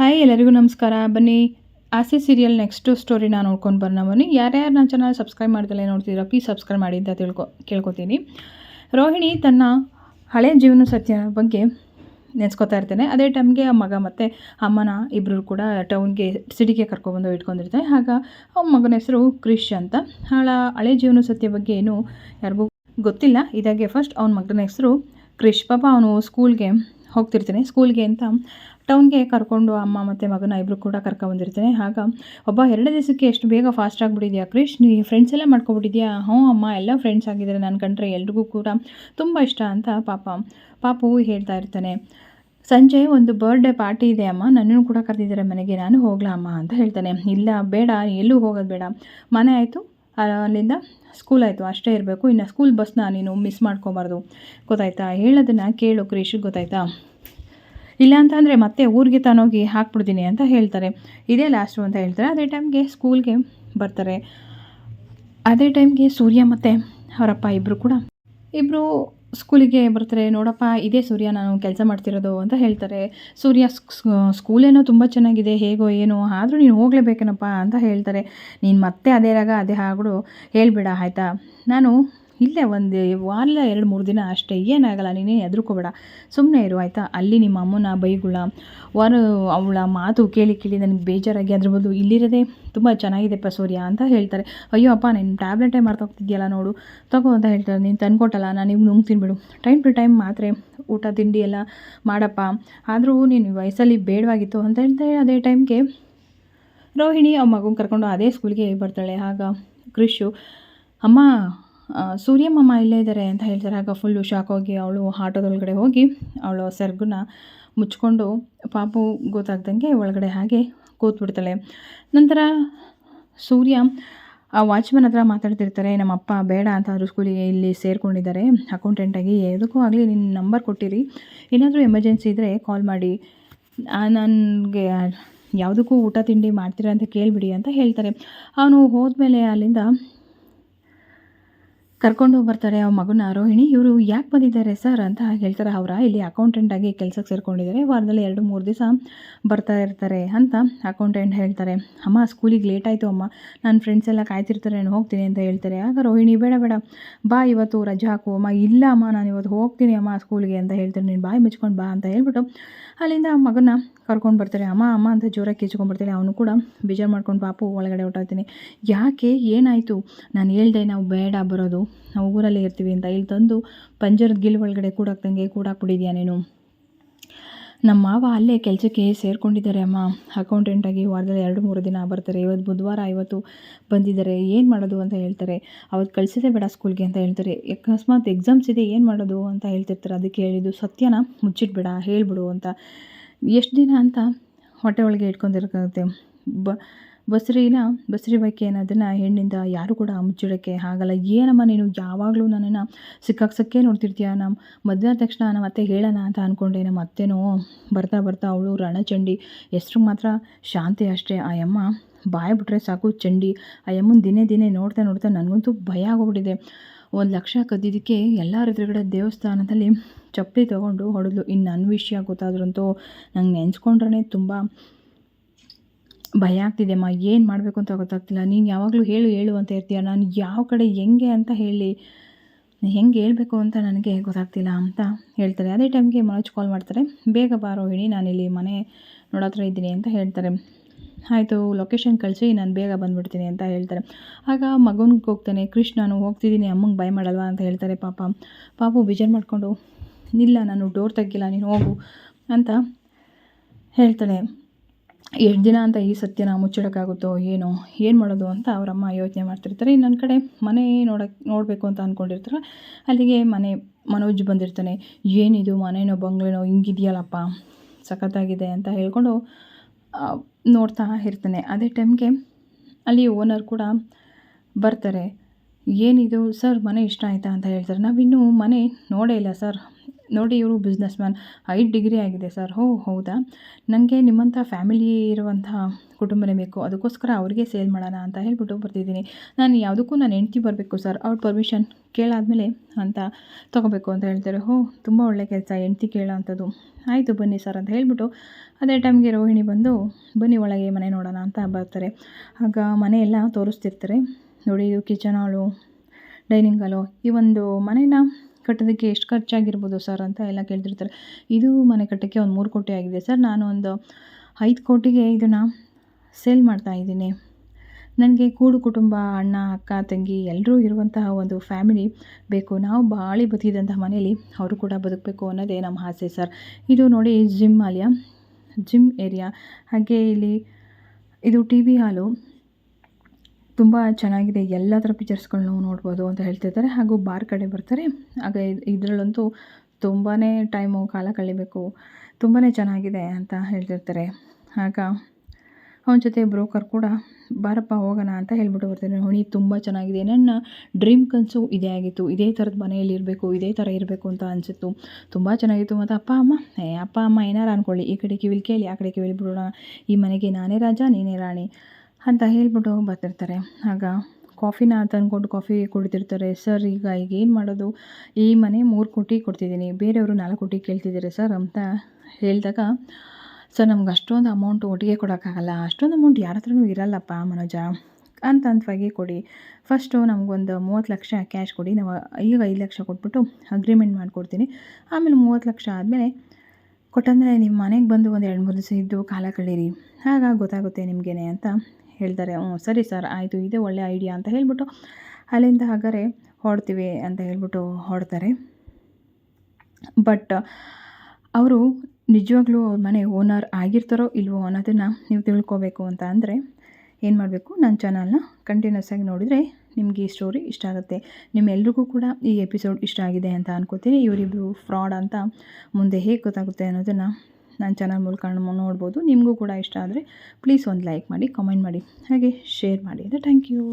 Hi, ಎಲ್ಲರಿಗೂ ನಮಸ್ಕಾರ. ಬನ್ನಿ, ಆಸೆ ಸೀರಿಯಲ್ ನೆಕ್ಸ್ಟು ಸ್ಟೋರಿನ ನೋಡ್ಕೊಂಡು ಬರೋಣ. ಬನ್ನಿ, ಯಾರ್ಯಾರು ನನ್ನ ಚಾನಲ್ ಸಬ್ಸ್ಕ್ರೈಬ್ ಮಾಡ್ದಲೇ ನೋಡ್ತಿದ್ದೀರಾ ಪ್ಲೀಸ್ ಸಬ್ಸ್ಕ್ರೈಬ್ ಮಾಡಿ ಅಂತ ತಿಳ್ಕೊ, ಕೇಳ್ಕೊತೀನಿ. ರೋಹಿಣಿ ತನ್ನ ಹಳೆ ಜೀವನ ಸತ್ಯ ಬಗ್ಗೆ ನೆನೆಸ್ಕೊತಾ ಇರ್ತಾನೆ. ಅದೇ ಟೈಮ್ಗೆ ಆ ಮಗ ಮತ್ತು ಅಮ್ಮನ ಇಬ್ಬರು ಕೂಡ ಟೌನ್ಗೆ ಸಿಟಿಗೆ ಕರ್ಕೊಬಂದು ಇಟ್ಕೊಂಡಿರ್ತಾರೆ. ಆಗ ಅವ್ನ ಮಗನ ಹೆಸರು ಕ್ರಿಶ್ ಅಂತ. ಹಳ ಹಳೆ ಜೀವನ ಸತ್ಯ ಬಗ್ಗೆ ಏನು ಯಾರಿಗೂ ಗೊತ್ತಿಲ್ಲ. ಇದಾಗೆ ಫಸ್ಟ್ ಅವ್ನ ಮಗನ ಹೆಸರು ಕ್ರಿಶ್ ಪಾಪ ಅವನು ಸ್ಕೂಲ್ಗೆ ಹೋಗ್ತಿರ್ತಾನೆ. ಸ್ಕೂಲ್ಗೆ ಅಂತ ಟೌನ್ಗೆ ಕರ್ಕೊಂಡು ಅಮ್ಮ ಮತ್ತು ಮಗನ ಇಬ್ಬರು ಕೂಡ ಕರ್ಕೊಬಂದಿರ್ತಾನೆ ಆಗ ಒಬ್ಬ ಎರಡು ದಿವಸಕ್ಕೆ ಎಷ್ಟು ಬೇಗ ಫಾಸ್ಟ್ ಆಗಿಬಿಟ್ಟಿದ್ಯಾ ಕ್ರಿಶ್ ನೀ ಫ್ರೆಂಡ್ಸ್ ಎಲ್ಲ ಮಾಡ್ಕೊಬಿಟ್ಟಿದ್ಯಾ? ಹ್ಞೂ ಅಮ್ಮ, ಎಲ್ಲ ಫ್ರೆಂಡ್ಸ್ ಆಗಿದ್ದಾರೆ ನನ್ನ ಕಂಡ್ರೆ ಎಲ್ರಿಗೂ ಕೂಡ ತುಂಬ ಇಷ್ಟ ಅಂತ ಪಾಪ, ಪಾಪು ಹೇಳ್ತಾ ಇರ್ತಾನೆ. ಸಂಜೆ ಒಂದು ಬರ್ಡೇ ಪಾರ್ಟಿ ಇದೆ ಅಮ್ಮ. ನನ್ನನ್ನು ಕೂಡ ಕರೆದಿದ್ದಾರೆ ಮನೆಗೆ. ನಾನು ಹೋಗ್ಲಾ ಅಮ್ಮ ಅಂತ ಹೇಳ್ತಾನೆ. ಇಲ್ಲ, ಬೇಡ, ಎಲ್ಲೂ ಹೋಗೋದು ಬೇಡ. ಮನೆ ಆಯಿತು. ಅಲ್ಲಿಂದ ಸ್ಕೂಲ್ ಆಯಿತು, ಅಷ್ಟೇ ಇರಬೇಕು. ಇನ್ನು ಸ್ಕೂಲ್ ಬಸ್ನ ನೀನು ಮಿಸ್ ಮಾಡ್ಕೋಬಾರ್ದು. ಗೊತ್ತಾಯ್ತಾ? ಹೇಳೋದನ್ನು ಕೇಳು ಕ್ರೀಶ್ ಗೊತ್ತಾಯ್ತಾ? ಇಲ್ಲ ಅಂತ ಅಂದರೆ ಮತ್ತೆ ಊರಿಗೆ ತಾನೋಗಿ ಹಾಕ್ಬಿಡ್ತೀನಿ ಅಂತ ಹೇಳ್ತಾರೆ. ಇದೇ ಲಾಸ್ಟು ಅಂತ ಹೇಳ್ತಾರೆ. ಅದೇ ಟೈಮ್ಗೆ ಸ್ಕೂಲ್ಗೆ ಬರ್ತಾರೆ. ಅದೇ ಟೈಮ್ಗೆ ಸೂರ್ಯ ಮತ್ತು ಅವರಪ್ಪ ಇಬ್ಬರು ಕೂಡ. ಇಬ್ಬರು ಸ್ಕೂಲಿಗೆ ಬರ್ತಾರೆ, ನೋಡಪ್ಪ, ಇದೇ ಸೂರ್ಯ, ನಾನು ಕೆಲಸ ಮಾಡ್ತಿರೋದು ಅಂತ ಹೇಳ್ತಾರೆ. ಸೂರ್ಯ ಸ್ಕೂಲೇನೋ ತುಂಬ ಚೆನ್ನಾಗಿದೆ, ಹೇಗೋ ಏನೋ, ಆದರೂ ನೀನು ಹೋಗಲೇಬೇಕೇನಪ್ಪ ಅಂತ ಹೇಳ್ತಾರೆ. ನೀನು ಮತ್ತೆ ಅದೇ ರಾಗ, ಅದೇ ಹಾಗಳು ಹೇಳ್ಬೇಡ, ಆಯಿತಾ? ನಾನು ಇಲ್ಲೇ ಒಂದು ವಾರ ಎರಡು ಮೂರು ದಿನ ಅಷ್ಟೇ, ಏನಾಗಲ್ಲ, ನೀನೇ ಹೆದರ್ಕೋಬೇಡ. ಸುಮ್ಮನೆ ಇರು, ಆಯಿತಾ? ಅಲ್ಲಿ ನಿಮ್ಮ ಅಮ್ಮನ ಬೈಗುಳ, ವಾರ ಅವಳ ಮಾತು ಕೇಳಿ ಕೇಳಿ ನನಗೆ ಬೇಜಾರಾಗಿ ಅದ್ರ ಬದಲು ಇಲ್ಲಿರೋದೇ ತುಂಬ ಚೆನ್ನಾಗಿದೆಪ್ಪ ಸೂರ್ಯ ಅಂತ ಹೇಳ್ತಾರೆ. ಅಯ್ಯೋ ಅಪ್ಪ, ನೀನು ಟ್ಯಾಬ್ಲೆಟೇ ಹೋಗ್ತಿದ್ಯಲ್ಲ ನೋಡು. ತಗೋ ಅಂತ ಹೇಳ್ತಾರೆ. ನೀನು ತಂದ್ಕೊಟ್ಟಲ್ಲ, ನಾನು ನಿಮ್ಗೆ ನುಂಗ್ ತಿನ್ಬಿಡು. ಟೈಮ್ ಟು ಟೈಮ್ ಮಾತ್ರೆ, ಊಟ, ತಿಂಡಿ ಎಲ್ಲ ಮಾಡಪ್ಪ. ಆದರೂ ನೀನು ವಯಸ್ಸಲ್ಲಿ ಬೇಡವಾಗಿತ್ತು ಅಂತ ಹೇಳ್ತಾರೆ ಅದೇ ಟೈಮ್ಗೆ. ರೋಹಿಣಿ ಆ ಮಗುನ ಕರ್ಕೊಂಡು ಅದೇ ಸ್ಕೂಲ್ಗೆ ಬರ್ತಾಳೆ. ಆಗ ಕೃಷು ಅಮ್ಮ ಸೂರ್ಯಮ್ಮಮ್ಮ ಇಲ್ಲೇ ಇದ್ದಾರೆ ಅಂತ ಹೇಳ್ತಾರೆ. ಆಗ ಫುಲ್ಲು ಶಾಕ್ ಹೋಗಿ ಅವಳು ಆಟೋದೊಳಗಡೆ ಹೋಗಿ ಅವಳು ಸೆರ್ಗನ್ನ ಮುಚ್ಕೊಂಡು ಪಾಪು ಗೊತ್ತಾಗ್ದಂಗೆ ಒಳಗಡೆ ಹಾಗೆ ಕೂತ್ಬಿಡ್ತಾಳೆ. ನಂತರ ಸೂರ್ಯ ಆ ವಾಚ್ಮನ್ ಹತ್ರ ಮಾತಾಡ್ತಿರ್ತಾರೆ, ನಮ್ಮ ಅಪ್ಪ ಬೇಡ ಅಂತ ಆದರೂ ಸ್ಕೂಲಿಗೆ ಇಲ್ಲಿ ಸೇರಿಕೊಂಡಿದ್ದಾರೆ. ಅಕೌಂಟೆಂಟಾಗಿ ಯಾವುದಕ್ಕೂ ಆಗಲಿ ನಿನ್ನ ನಂಬರ್ ಕೊಟ್ಟಿರಿ. ಏನಾದರೂ ಎಮರ್ಜೆನ್ಸಿ ಇದ್ದರೆ ಕಾಲ್ ಮಾಡಿ. ನನಗೆ ಯಾವುದಕ್ಕೂ ಊಟ, ತಿಂಡಿ ಮಾಡ್ತೀರಾ ಅಂತ ಕೇಳಿಬಿಡಿ ಅಂತ ಹೇಳ್ತಾರೆ. ಅವನು ಹೋದ್ಮೇಲೆ ಅಲ್ಲಿಂದ ಕರ್ಕೊಂಡು ಬರ್ತಾರೆ ಆ ಮಗನ ರೋಹಿಣಿ. ಇವರು ಯಾಕೆ ಬಂದಿದ್ದಾರೆ ಸರ್ ಅಂತ ಹೇಳ್ತಾರೆ. ಅವರ ಇಲ್ಲಿ ಅಕೌಂಟೆಂಟಾಗಿ ಕೆಲಸಕ್ಕೆ ಸೇರ್ಕೊಂಡಿದ್ದಾರೆ. ವಾರದಲ್ಲಿ ಎರಡು, ಮೂರು ದಿವಸ ಬರ್ತಾ ಇರ್ತಾರೆ ಅಂತ ಅಕೌಂಟೆಂಟ್ ಹೇಳ್ತಾರೆ. ಅಮ್ಮ ಸ್ಕೂಲಿಗೆ ಲೇಟ್ ಆಯಿತು ಅಮ್ಮ. ನನ್ನ ಫ್ರೆಂಡ್ಸ್ ಎಲ್ಲ ಕಾಯ್ತಿರ್ತಾರೆ, ನಾನು ಹೋಗ್ತೀನಿ ಅಂತ ಹೇಳ್ತಾರೆ. ಆಗ ರೋಹಿಣಿ, ಬೇಡ ಬೇಡ. ಬಾ ಇವತ್ತು ರಜೆ ಹಾಕು. ಅಮ್ಮ, ಇಲ್ಲ ಅಮ್ಮ, ನಾನು ಇವತ್ತು ಹೋಗ್ತೀನಿ ಅಮ್ಮ ಸ್ಕೂಲಿಗೆ ಅಂತ ಹೇಳ್ತಾರೆ. ನೀನು ಬಾಯಿ ಮುಚ್ಕೊಂಡು ಬಾ ಅಂತ ಹೇಳ್ಬಿಟ್ಟು ಅಲ್ಲಿಂದ ಮಗನ ಕರ್ಕೊಂಡು ಬರ್ತಾರೆ. ಅಮ್ಮ ಅಮ್ಮ ಅಂತ ಜೋರಾಗಿ ಕಿಚ್ಕೊಂಡ್ಬರ್ತಾರೆ ಅವನು ಕೂಡ ಬೇಜಾರು ಮಾಡ್ಕೊಂಡು ಪಾಪು ಒಳಗಡೆ ಹೊಟ್ಟಾಗ್ತೀನಿ ಯಾಕೆ? ಏನಾಯಿತು? ನಾನು ಹೇಳ್ದೆ ನಾವು ಬೇಡ ಬರೋದು. ನಾವು ಊರಲ್ಲೇ ಇರ್ತೀವಿ ಅಂತ ಇಲ್ಲಿ ತಂದು ಪಂಜರದ ಗಿಲ್ ಒಳಗಡೆ ಕೂಡಾಕ್ದಂಗೆ ಕೂಡಾಕ್ಬಿಟ್ಟಿದ್ಯಾ ನೀನು? ನಮ್ಮ ಮಾವ ಅಲ್ಲೇ ಕೆಲಸಕ್ಕೆ ಸೇರ್ಕೊಂಡಿದ್ದಾರೆ ಅಮ್ಮ. ಅಕೌಂಟೆಂಟಾಗಿ ವಾರದಲ್ಲಿ ಎರಡು ಮೂರು ದಿನ ಬರ್ತಾರೆ. ಇವತ್ತು ಬುಧವಾರ ಇವತ್ತು ಬಂದಿದ್ದಾರೆ. ಏನು ಮಾಡೋದು ಅಂತ ಹೇಳ್ತಾರೆ. ಅವತ್ತು ಕಳಿಸಿದೆ ಬೇಡ ಸ್ಕೂಲ್ಗೆ ಅಂತ ಹೇಳ್ತಾರೆ. ಅಕಸ್ಮಾತ್ ಎಕ್ಸಾಮ್ಸ್ ಇದೆ, ಏನು ಮಾಡೋದು ಅಂತ ಹೇಳ್ತಿರ್ತಾರೆ. ಅದಕ್ಕೆ ಹೇಳಿದ್ದು, ಸತ್ಯನ ಮುಚ್ಚಿಟ್ಬೇಡ, ಹೇಳ್ಬಿಡು ಅಂತ. ಎಷ್ಟು ದಿನ ಅಂತ ಹೊಟ್ಟೆ ಒಳಗೆ ಇಟ್ಕೊಂಡಿರ್ಕಾಗುತ್ತೆ ಬ ಬಸ್ರಿನ, ಬಸ್ರಿ ಬೈಕೆ ಅನ್ನೋದನ್ನು ಹೆಣ್ಣಿಂದ ಯಾರು ಕೂಡ ಮುಚ್ಚಿಡೋಕ್ಕೆ ಆಗಲ್ಲ. ಏನಮ್ಮ ನೀನು ಯಾವಾಗಲೂ ನನ್ನನ್ನು ಸಿಕ್ಕಾಕ್ಸೋಕ್ಕೆ ನೋಡ್ತಿರ್ತೀಯ? ನಮ್ಮ ಮದುವೆ ತಕ್ಷಣ ನಮ್ಮ ಅತ್ತೆ ಹೇಳೋಣ ಅಂತ ಅಂದ್ಕೊಂಡೆ ನಮ್ಮ ಅತ್ತೆನೂ ಬರ್ತಾ ಬರ್ತಾ ಅವಳು ರಣಚಂಡಿ. ಹೆಸ್ರು ಮಾತ್ರ ಶಾಂತಿ ಅಷ್ಟೇ. ಆ ಅಮ್ಮ ಬಾಯಿ ಬಿಟ್ರೆ ಸಾಕು ಚಂಡಿ. ಆ ಅಮ್ಮನ ದಿನೇ ದಿನೇ ನೋಡ್ತಾ ನೋಡ್ತಾ ನನಗಂತೂ ಭಯ ಆಗೋಗ್ಬಿಟ್ಟಿದೆ ಒಂದು ಲಕ್ಷ ಕದ್ದಿದ್ದಕ್ಕೆ ಎಲ್ಲರ ಎದುರುಗಡೆ ದೇವಸ್ಥಾನದಲ್ಲಿ ಚಪ್ಪಲಿ ತೊಗೊಂಡು ಹೊಡೆದ್ಲು. ಇನ್ನು ನನ್ನ ವಿಷಯ ಗೊತ್ತಾದ್ರಂತೂ ನಂಗೆ ನೆನೆಸ್ಕೊಂಡ್ರೆ ತುಂಬ ಭಯ ಆಗ್ತಿದೆಯಮ್ಮ ಏನು ಮಾಡಬೇಕು ಅಂತ ಗೊತ್ತಾಗ್ತಿಲ್ಲ. ನೀನು ಯಾವಾಗಲೂ ಹೇಳು ಹೇಳು ಅಂತ ಇರ್ತೀಯ? ನಾನು ಯಾವ ಕಡೆ ಹೆಂಗೆ ಅಂತ ಹೇಳಿ, ಹೆಂಗೆ ಹೇಳಬೇಕು ಅಂತ ನನಗೆ ಗೊತ್ತಾಗ್ತಿಲ್ಲ ಅಂತ ಹೇಳ್ತಾರೆ. ಅದೇ ಟೈಮ್ಗೆ ಮನೋಜ್ ಕಾಲ್ ಮಾಡ್ತಾರೆ. ಬೇಗ ಬಾರೋ, ಹೇಳಿ, ನಾನಿಲ್ಲಿ ಮನೆ ನೋಡತ್ರ ಇದ್ದೀನಿ ಅಂತ ಹೇಳ್ತಾರೆ. ಆಯಿತು ಲೊಕೇಶನ್ ಕಳಿಸಿ, ನಾನು ಬೇಗ ಬಂದುಬಿಡ್ತೀನಿ ಅಂತ ಹೇಳ್ತಾರೆ. ಆಗ ಮಗನಿಗೆ ಹೋಗ್ತಾನೆ, ಕೃಷ್ಣ, ನಾನು ಹೋಗ್ತಿದ್ದೀನಿ, ಅಮ್ಮಂಗೆ ಭಯ ಮಾಡಲ್ವಾ? ಅಂತ ಹೇಳ್ತಾರೆ ಪಾಪ. ಪಾಪು ಬೇಜಾರು ಮಾಡಿಕೊಂಡು, ಇಲ್ಲ, ನಾನು ಡೋರ್ ತೆಗಿಲ್ಲ ನೀನು ಹೋಗು ಅಂತ ಹೇಳ್ತಾಳೆ. ಎಷ್ಟು ದಿನ ಅಂತ ಈ ಸತ್ಯನ ಮುಚ್ಚಿಡೋಕ್ಕಾಗುತ್ತೋ ಏನೋ, ಏನು ಮಾಡೋದು ಅಂತ ಅವರಮ್ಮ ಯೋಚನೆ ಮಾಡ್ತಿರ್ತಾರೆ. ಇನ್ನೊಂದು ಕಡೆ ಮನೆ ನೋಡೋಕ್ಕೆ ನೋಡಬೇಕು ಅಂತ ಅಂದ್ಕೊಂಡಿರ್ತಾರೆ ಅಲ್ಲಿಗೆ ಮನೆ ಮನೋಜ್ ಬಂದಿರ್ತಾನೆ. ಏನಿದು ಮನೇನೋ ಬಂಗ್ಲೆನೋ ಹಿಂಗಿದೆಯಲ್ಲಪ್ಪ, ಸಖತ್ತಾಗಿದೆ ಅಂತ ಹೇಳ್ಕೊಂಡು ನೋಡ್ತಾ ಇರ್ತಾನೆ. ಅದೇ ಟೈಮ್ಗೆ ಅಲ್ಲಿ ಓನರ್ ಕೂಡ ಬರ್ತಾರೆ. ಏನಿದು ಸರ್ ಮನೆ ಇಷ್ಟ ಆಯಿತಾ ಅಂತ ಹೇಳ್ತಾರೆ. ನಾವಿನ್ನೂ ಮನೆ ನೋಡೇ ಇಲ್ಲ ಸರ್. ನೋಡಿ ಇವರು ಬಿಸ್ನೆಸ್ ಮ್ಯಾನ್ ಐದು ಡಿಗ್ರಿ ಆಗಿದೆ ಸರ್ ಹೋ, ಹೌದಾ? ನನಗೆ ನಿಮ್ಮಂಥ ಫ್ಯಾಮಿಲಿ ಇರುವಂಥ ಕುಟುಂಬನೇ ಬೇಕು. ಅದಕ್ಕೋಸ್ಕರ ಅವ್ರಿಗೆ ಸೇಲ್ ಮಾಡೋಣ ಅಂತ ಹೇಳ್ಬಿಟ್ಟು ಬರ್ತಿದ್ದೀನಿ. ನಾನು ಯಾವುದಕ್ಕೂ ನಾನು ಹೆಂಡ್ತಿ ಬರಬೇಕು ಸರ್ ಅವ್ರ ಪರ್ಮಿಷನ್ ಕೇಳಾದಮೇಲೆ ಅಂತ ತೊಗೋಬೇಕು ಅಂತ ಹೇಳ್ತಾರೆ. ಹೋ, ತುಂಬ ಒಳ್ಳೆ ಕೆಲಸ. ಹೆಂಡ್ತಿ ಕೇಳೋ ಅಂಥದ್ದು ಆಯಿತು ಬನ್ನಿ ಸರ್ ಅಂತ ಹೇಳ್ಬಿಟ್ಟು ಅದೇ ಟೈಮ್ಗೆ ರೋಹಿಣಿ ಬಂದು ಬನ್ನಿ ಒಳಗೆ ಮನೆ ನೋಡೋಣ ಅಂತ ಬರ್ತಾರೆ. ಆಗ ಮನೆಯೆಲ್ಲ ತೋರಿಸ್ತಿರ್ತಾರೆ. ನೋಡಿ ಇದು ಕಿಚನ್ ಹಾಲು ಡೈನಿಂಗ್ ಹಾಲು ಈ ಒಂದು ಮನೇನ ಕಟ್ಟೋದಕ್ಕೆ ಎಷ್ಟು ಖರ್ಚಾಗಿರ್ಬೋದು ಸರ್ ಅಂತ ಎಲ್ಲ ಕೇಳ್ತಿರ್ತಾರೆ. ಇದು ಮನೆ ಕಟ್ಟೋಕ್ಕೆ ಒಂದು ಮೂರು ಕೋಟಿ ಆಗಿದೆ ಸರ್. ನಾನು ಒಂದು ಐದು ಕೋಟಿಗೆ ಇದನ್ನು ಸೇಲ್ ಮಾಡ್ತಾ ಇದ್ದೀನಿ. ನನಗೆ ಕೂಡು ಕುಟುಂಬ, ಅಣ್ಣ, ಅಕ್ಕ, ತಂಗಿ ಎಲ್ಲರೂ ಇರುವಂತಹ ಒಂದು ಫ್ಯಾಮಿಲಿ ಬೇಕು. ನಾವು ಬಾಳಿ ಬದುಕಿದಂತಹ ಮನೆಯಲ್ಲಿ ಅವರು ಕೂಡ ಬದುಕಬೇಕು ಅನ್ನೋದೇ ನಮ್ಮ ಆಸೆ ಸರ್. ಇದು ನೋಡಿ ಜಿಮ್ ಅಲ್ಲಿಯ ಜಿಮ್ ಏರಿಯಾ. ಹಾಗೆ ಇಲ್ಲಿ ಇದು ಟಿ ವಿ ಹಾಲು ತುಂಬ ಚೆನ್ನಾಗಿದೆ. ಎಲ್ಲ ಥರ ಪಿಕ್ಚರ್ಸ್ಗಳನ್ನೂ ನೋಡ್ಬೋದು ಅಂತ ಹೇಳ್ತಿರ್ತಾರೆ ಹಾಗೂ ಬಾರ್ ಕಡೆ ಬರ್ತಾರೆ. ಆಗ ಇದರಲ್ಲಂತೂ ತುಂಬಾ ಟೈಮು ಕಾಲ ಕಳಿಬೇಕು. ತುಂಬಾ ಚೆನ್ನಾಗಿದೆ ಅಂತ ಹೇಳ್ತಿರ್ತಾರೆ. ಆಗ ಅವನ ಜೊತೆ ಬ್ರೋಕರ್ ಕೂಡ, ಬಾರಪ್ಪ, ಹೋಗೋಣ ಅಂತ ಹೇಳ್ಬಿಟ್ಟು ಬರ್ತಾರೆ. ನೋಡಿ ತುಂಬ ಚೆನ್ನಾಗಿದೆ. ನನ್ನ ಡ್ರೀಮ್ ಕನಸು ಇದೇ ಆಗಿತ್ತು. ಇದೇ ಥರದ ಮನೆಯಲ್ಲಿ ಇರಬೇಕು, ಇದೇ ಥರ ಇರಬೇಕು ಅಂತ ಅನಿಸಿತ್ತು. ತುಂಬ ಚೆನ್ನಾಗಿತ್ತು. ಮತ್ತು ಅಪ್ಪ, ಅಮ್ಮ, ಏ, ಅಪ್ಪ, ಅಮ್ಮ, ಏನಾರು ಅಂದ್ಕೊಳ್ಳಿ ಈ ಕಡೆ ಕಿವಿಲ್ ಕೇಳಿ ಆ ಕಡೆ ಕಿವಿಲ್ ಬಿಡೋಣ. ಈ ಮನೆಗೆ ನಾನೇ ರಾಜ, ನೀನೇ ರಾಣಿ. ಅಂತ ಹೇಳ್ಬಿಟ್ಟು ಬರ್ತಿರ್ತಾರೆ. ಆಗ ಕಾಫಿನ ತಂದ್ಕೊಂಡು ಕಾಫಿ ಕುಡಿತಿರ್ತಾರೆ. ಸರ್, ಈಗ ಈಗ ಏನು ಮಾಡೋದು? ಈ ಮನೆ ಮೂರು ಕೋಟಿ ಕೊಡ್ತಿದ್ದೀನಿ. ಬೇರೆಯವರು ನಾಲ್ಕು ಕೋಟಿ ಕೇಳ್ತಿದ್ದಾರೆ ಸರ್? ಅಂತ ಹೇಳಿದಾಗ, ಸರ್, ನಮ್ಗೆ ಅಷ್ಟೊಂದು ಅಮೌಂಟ್ ಒಟ್ಟಿಗೆ ಕೊಡೋಕ್ಕಾಗಲ್ಲ. ಅಷ್ಟೊಂದು ಅಮೌಂಟ್ ಯಾರ ಹತ್ರನೂ ಇರಲ್ಲಪ್ಪ ಮನೋಜ. ಅಂತ ಹಂತವಾಗಿ ಕೊಡಿ. ಫಸ್ಟು ನಮಗೊಂದು ಮೂವತ್ತು ಲಕ್ಷ ಕ್ಯಾಶ್ ಕೊಡಿ. ನಾವು ಈಗ ಐದು ಲಕ್ಷ ಕೊಟ್ಬಿಟ್ಟು ಅಗ್ರಿಮೆಂಟ್ ಮಾಡಿಕೊಡ್ತೀನಿ. ಆಮೇಲೆ ಮೂವತ್ತು ಲಕ್ಷ ಆದಮೇಲೆ ಕೊಟ್ಟಂದರೆ ನಿಮ್ಮ ಮನೆಗೆ ಬಂದು ಒಂದು ಎರಡು ಮೂರು ದಿವಸ ಇದ್ದು ಕಾಲ ಕಳೀರಿ. ಆಗ ಗೊತ್ತಾಗುತ್ತೆ ನಿಮಗೇನೆ ಅಂತ ಹೇಳ್ತಾರೆ, ಹ್ಞೂ, ಸರಿ ಸರ್, ಆಯಿತು, ಇದೇ ಒಳ್ಳೆ ಐಡಿಯಾ ಅಂತ ಹೇಳ್ಬಿಟ್ಟು ಅಲ್ಲಿಂದ ಹಾಗಾದ್ರೆ ಹೊಡ್ತೀವಿ ಅಂತ ಹೇಳ್ಬಿಟ್ಟು ಹೊಡ್ತಾರೆ ಬಟ್ ಅವರು ನಿಜವಾಗ್ಲೂ ಅವ್ರ ಮನೆ ಓನರ್ ಆಗಿರ್ತಾರೋ ಇಲ್ವೋ ಅನ್ನೋದನ್ನು ನೀವು ತಿಳ್ಕೊಬೇಕು ಅಂತ ಅಂದರೆ ಏನು ಮಾಡಬೇಕು? ನನ್ನ ಚಾನಲ್ನ ಕಂಟಿನ್ಯೂಸ್ ಆಗಿ ನೋಡಿದರೆ ನಿಮಗೆ ಈ ಸ್ಟೋರಿ ಇಷ್ಟ ಆಗುತ್ತೆ. ನಿಮ್ಮೆಲ್ರಿಗೂ ಕೂಡ ಈ ಎಪಿಸೋಡ್ ಇಷ್ಟ ಆಗಿದೆ ಅಂತ ಅನ್ಕೋತೀನಿ. ಇವರಿಬ್ಬರು ಫ್ರಾಡ್ ಅಂತ ಮುಂದೆ ಹೇಗೆ ಗೊತ್ತಾಗುತ್ತೆ ಅನ್ನೋದನ್ನು ನನ್ನ ಚಾನಲ್ ಮೂಲಕ ನೋಡ್ಬೋದು, ನಿಮಗೂ ಕೂಡ ಇಷ್ಟ ಆದರೆ ಪ್ಲೀಸ್ ಒಂದು ಲೈಕ್ ಮಾಡಿ ಕಾಮೆಂಟ್ ಮಾಡಿ, ಹಾಗೆ ಶೇರ್ ಮಾಡಿ ಅಂದರೆ ಥ್ಯಾಂಕ್ ಯು